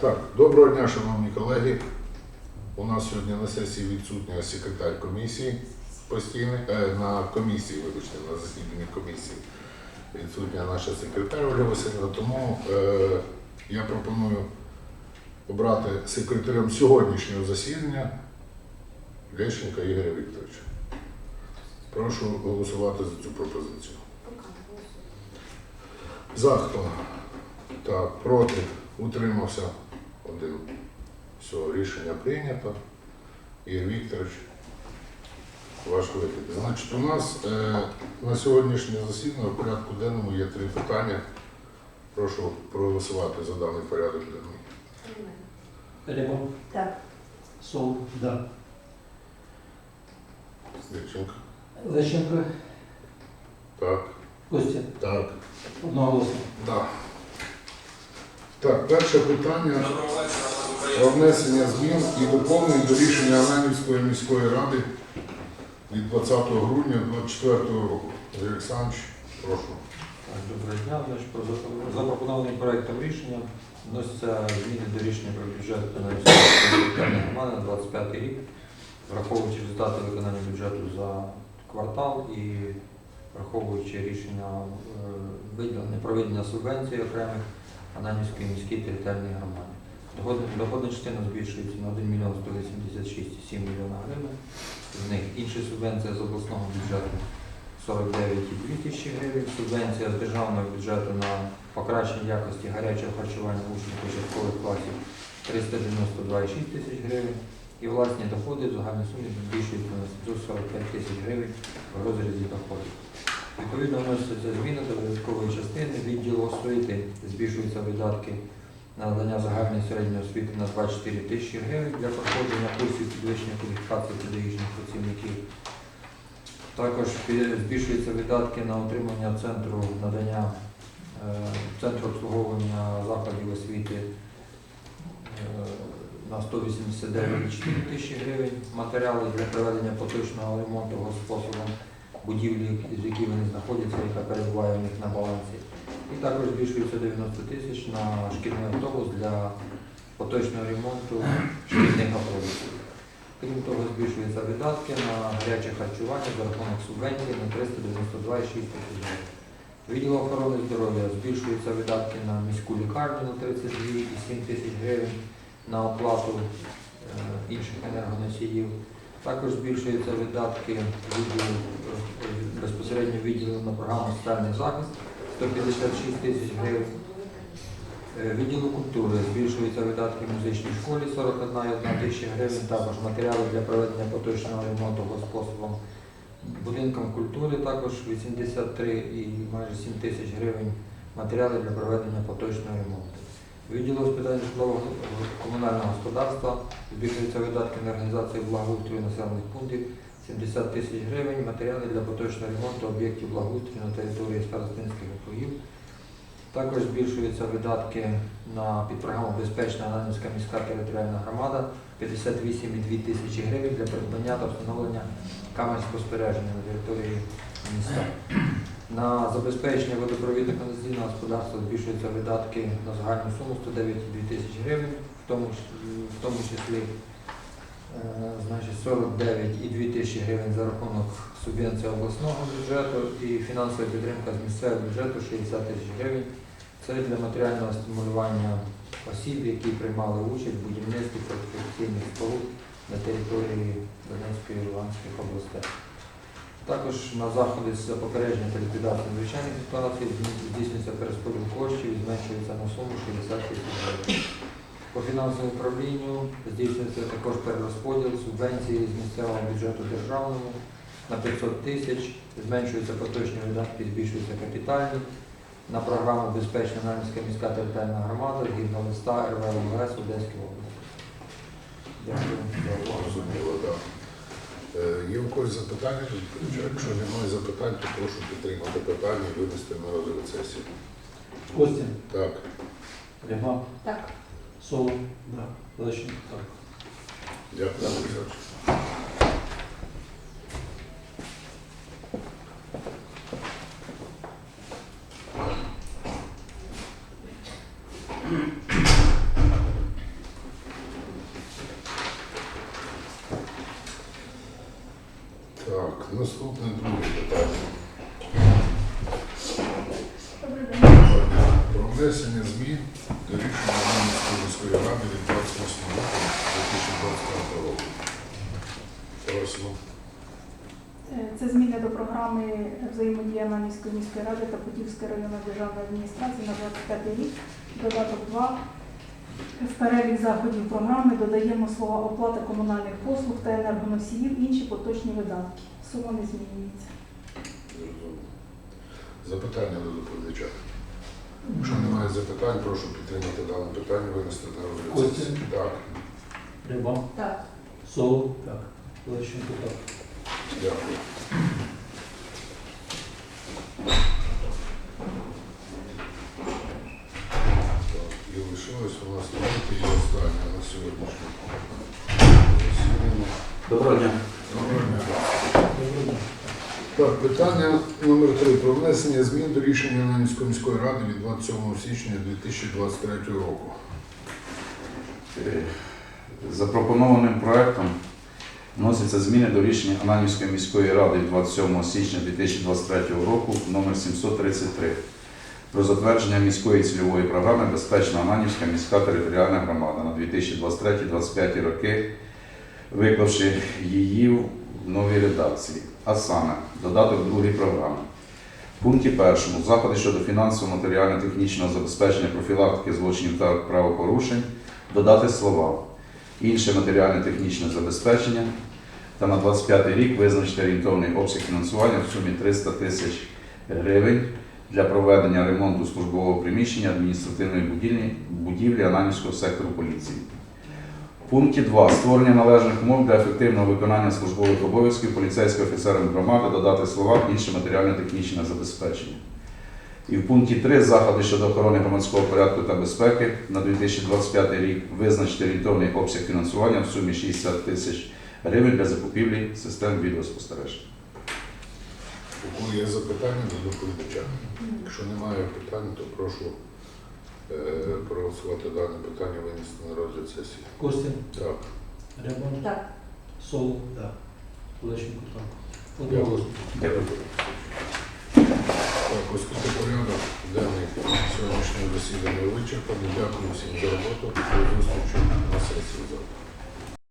Так, доброго дня, шановні колеги. У нас сьогодні на сесії відсутня секретар комісії постійний, е, на комісії, вибачте, на засіданні комісії. Відсутня наша секретар Ольга Васильівна, тому е, я пропоную обрати секретарем сьогоднішнього засідання Лещенка Ігоря Вікторовича. Прошу голосувати за цю пропозицію. За хто? Так, проти. Утримався один. Все, рішення прийнято. Ігор Вікторович, ваш вихід. Значить, у нас е, на сьогоднішнє засідання в порядку денному є три питання. Прошу проголосувати за даний порядок денний. Рябов, Так. Сол, да. Дівчинка. Лещенко, Так. Костя, Так. одноголосно. Да. Так, перше питання про внесення змін і доповнень до рішення Ананівської міської ради від 20 грудня 2024 року. Юрій Олександрович, прошу. Доброго дня. Значить, про запро- запропонованим проектом рішення вносяться зміни до рішення про бюджет територіальної громади на 25 рік, враховуючи результати виконання бюджету за квартал і враховуючи рішення е, виділення субвенцій окремих Ананівської міській територіальній громаді. Доходна, частина збільшується на 1 мільйон 186,7 мільйона гривень. З них інша субвенція з обласного бюджету 49,2 тисячі гривень, субвенція з державного бюджету на покращення якості гарячого харчування учнів початкових класів 392,6 тисяч гривень і власні доходи в загальній сумі збільшуються на 745 тисяч гривень в розрізі доходів. Відповідно, вносяться зміни до видаткової частини збільшуються видатки на надання загальної середньої освіти на 24 тисячі гривень для проходження курсів підвищення кваліфікації педагогічних працівників. Також збільшуються видатки на утримання центру надання е, центру обслуговування закладів освіти е, на 189,4 тисячі гривень. Матеріали для проведення поточного ремонту способом будівлі, з якій вони знаходяться, яка перебуває у них на балансі. І також збільшується 90 тисяч на шкільний автобус для поточного ремонту шкільних автобусів. Крім того, збільшуються видатки на гаряче харчування за рахунок субвенції на 392,6 тисяч гривень. Відділ охорони здоров'я збільшуються видатки на міську лікарню на 32,7 тисяч гривень на оплату е, інших енергоносіїв. Також збільшуються видатки відділу, е, безпосередньо відділу на програму соціальний захист 156 тисяч гривень. Е, Відділу культури збільшуються видатки в музичній школі 41,1 тисяча гривень, також матеріали для проведення поточного ремонту способом будинкам культури також 83 і майже 7 тисяч гривень матеріали для проведення поточного ремонту. Відділу з питань житлового комунального господарства збільшуються видатки на організацію благоустрою населених пунктів 70 тисяч гривень, матеріали для поточного ремонту об'єктів благоустрою на території старостинських округів. Також збільшуються видатки на підпрограму Безпечна Ананівська міська територіальна громада 58,2 тисячі гривень для придбання та встановлення камер спостереження на території міста. На забезпечення водопровідно каналізаційного господарства збільшуються видатки на загальну суму 109,2 тисячі гривень, в тому, в тому числі 49,2 тисячі гривень за рахунок субвенції обласного бюджету і фінансова підтримка з місцевого бюджету 60 тисяч гривень. Це для матеріального стимулювання осіб, які приймали участь в будівництві фортифікаційних споруд на території Донецької і Луганських областей. Також на заходи з попередження та ліквідації надзвичайних ситуацій здійснюється перерозподіл коштів і зменшується на суму 60 тисяч гривень. По фінансовому управлінню здійснюється також перерозподіл субвенції з місцевого бюджету державному на 500 тисяч, зменшуються поточні видатки, збільшуються капітальні. На програму Безпечна Нанська міська територіальна громада згідно листа РВЛС Одеської області. Дякую за увагу. Зрозуміло, так. Е, Є у когось запитання? Якщо немає запитань, то прошу підтримати питання і винести на розгляд сесії. Костя, Так. Рябов, Так. Соло, да, значить так. Дякую, Олексій Так, наступне друге питання. Добрий день. Про внесення змін рішення Романської міської ради від 28 року 2025 року. Просимо. Е, Це зміни до програми взаємодія Манівської міської ради та Путівської районної державної адміністрації на 25 рік. Додаток 2. В перелік заходів програми додаємо слова оплата комунальних послуг та енергоносіїв, інші поточні видатки. Сума не змінюється. Запитання до доповідача. Якщо немає запитань, прошу підтримати дане питання, винести на розгляд. Костя? сесії. Так, Риба, Так. Сол, Так. Лещенко. Так. дякую. Так, І лишилось у нас третє і останнє на сьогоднішнє засідання. Доброго дня. Доброго дня. Доброго дня. Так, питання номер три про внесення змін до рішення Нанівської міської ради від 27 січня 2023 року. Е, Запропонованим проектом вносяться зміни до рішення Ананівської міської ради від 27 січня 2023 року номер 733 про затвердження міської цільової програми Безпечна Ананівська міська територіальна громада на 2023-2025 роки, виклавши її новій редакції, а саме додаток другої програми. В пункті першому заходи щодо фінансово матеріально-технічного забезпечення профілактики злочинів та правопорушень додати слова інше матеріально-технічне забезпечення та на 25 рік визначити орієнтовний обсяг фінансування в сумі 300 тисяч гривень для проведення ремонту службового приміщення адміністративної будівлі, будівлі Ананівського сектору поліції. Пункті 2. Створення належних умов для ефективного виконання службових обов'язків поліцейського офіцером громади додати слова інше матеріально-технічне забезпечення. І в пункті 3 заходи щодо охорони громадського порядку та безпеки на 2025 рік визначити орієнтовний обсяг фінансування в сумі 60 тисяч гривень для закупівлі систем відеоспостереження. Є запитання до доповідача? Якщо немає питань, то прошу проголосувати дане питання, винести на розгляд сесії. Костя. Так. Рябан, Так. Соло, Так. Лещенко. Так. Одноголосно. Дякую. Так, оскільки порядок денний сьогоднішнього засідання вичерпаний, дякую всім за роботу. До зустрічі на сесії завтра.